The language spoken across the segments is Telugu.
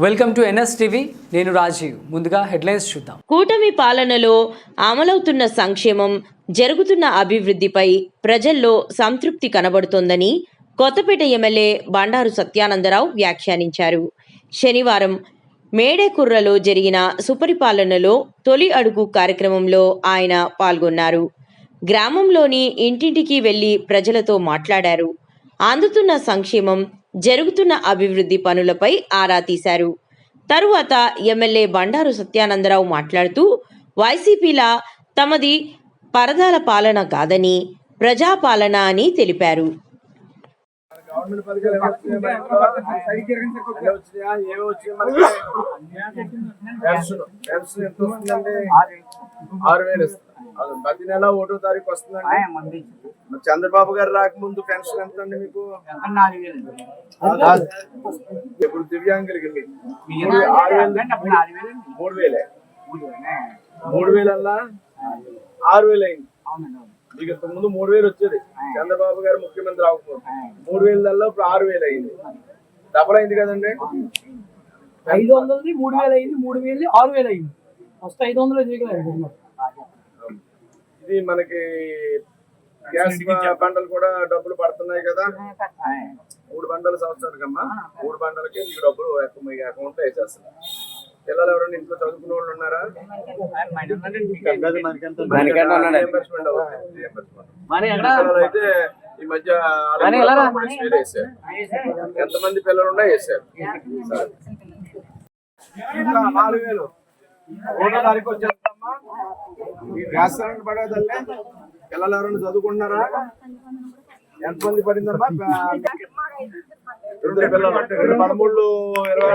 వెల్కమ్ టు ఎన్ఎస్ టీవీ నేను రాజీవ్. ముందుగా హెడ్లైన్స్ చూద్దాం. కూటమి పాలనలో అమలవుతున్న సంక్షేమం జరుగుతున్న అభివృద్ధిపై ప్రజల్లో సంతృప్తి కనబడుతోందని కొత్తపేట ఎమ్మెల్యే బండారు సత్యానందరావు వ్యాఖ్యానించారు. శనివారం మేడేకుర్రలో జరిగిన సుపరిపాలనలో తొలి అడుగు కార్యక్రమంలో ఆయన పాల్గొన్నారు. గ్రామంలోని ఇంటింటికి వెళ్ళి ప్రజలతో మాట్లాడారు. అందుతున్న సంక్షేమం జరుగుతున్న అభివృద్ధి పనులపై ఆరా తీశారు. తరువాత ఎమ్మెల్యే బండారు సత్యానందరావు మాట్లాడుతూ వైసీపీలా తమది పరదాల పాలన కాదని ప్రజాపాలన అని తెలిపారు. గవర్నమెంట్ పథకాలు ఏమి వచ్చినాయా? మనకి? పెన్షన్ పెన్షన్ ఎంత వస్తుందండి? ఆరు వేలు ఇస్తుంది ప్రతి నెల ఒకటో తారీఖు వస్తుందండి. చంద్రబాబు గారు రాకముందు పెన్షన్ ఎంత? అండి. మీకు ఇప్పుడు దివ్యాంగులకి మీకు ఆరు వేలు. మూడు వేలే. మూడు వేలల్లా? ఆరు వేలు అయింది. మీకు ఇంతకు ముందు మూడు వేలు వచ్చేది. చంద్రబాబు గారు ముఖ్యమంత్రి అవ్వకపోతే మూడు వేలల్లో ఇప్పుడు ఆరు వేలు అయింది. డబల్ అయింది కదండి. ఐదు వందలది మూడు వేలు అయింది మూడు వేలు ఆరు వేలు అయింది. ఫస్ట్ ఐదు వందలు ఇది మనకి గ్యాస్ బండలు కూడా డబ్బులు పడుతున్నాయి కదా. మూడు బండల సంవత్సరానికమ్మా. మూడు బండలకి మీకు డబ్బులు ఎక్కువ మీ అకౌంట్లో వేసేస్తారు పిల్లలు ఎవరైనా ఇంట్లో చదువుకునే వాళ్ళు ఉన్నారా అయితే ఈ మధ్య ఎంతమంది పిల్లలు ఉన్నా వేసారు నాలుగు వేలు ఒకటో తారీఖు వచ్చేస్తామా? ఈ సిలిండర్ పడేదల్లే. పిల్లలు ఎవరైనా చదువుకుంటున్నారా? ఎంతమంది పడిందమ్మా? పిల్లలు రెండు పదమూడు ఇరవై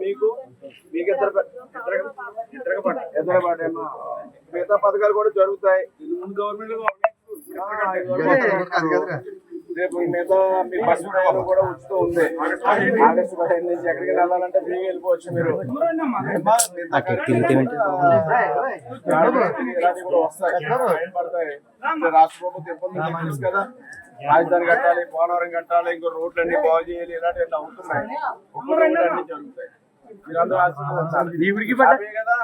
మీకు మీకు ఇద్దరు పడ్డాయమ్మా మిగతా పథకాలు కూడా జరుగుతాయి ముందు గవర్నమెంట్ రేపు మిగతా మీ బస్సు ప్రయాణం కూడా ఉచితం ఉంది ఆగస్టు పదిహేను నుంచి ఎక్కడికి వెళ్ళాలంటే ఫ్రీగా వెళ్ళిపోవచ్చు మీరు కూడా వస్తాయి పడతాయి రాష్ట్ర ప్రభుత్వం ఇబ్బందులు తెలుసు కదా రాజధాని కట్టాలి పోలవరం కట్టాలి ఇంకో రోడ్లు అన్ని బాగు చేయాలి ఇలాంటివి అవుతున్నాయి. ఒక్క రోడ్లు అన్ని జరుగుతాయి. మీరందరూ ఆశీర్వదించాలి. హ్యాపీ కదా?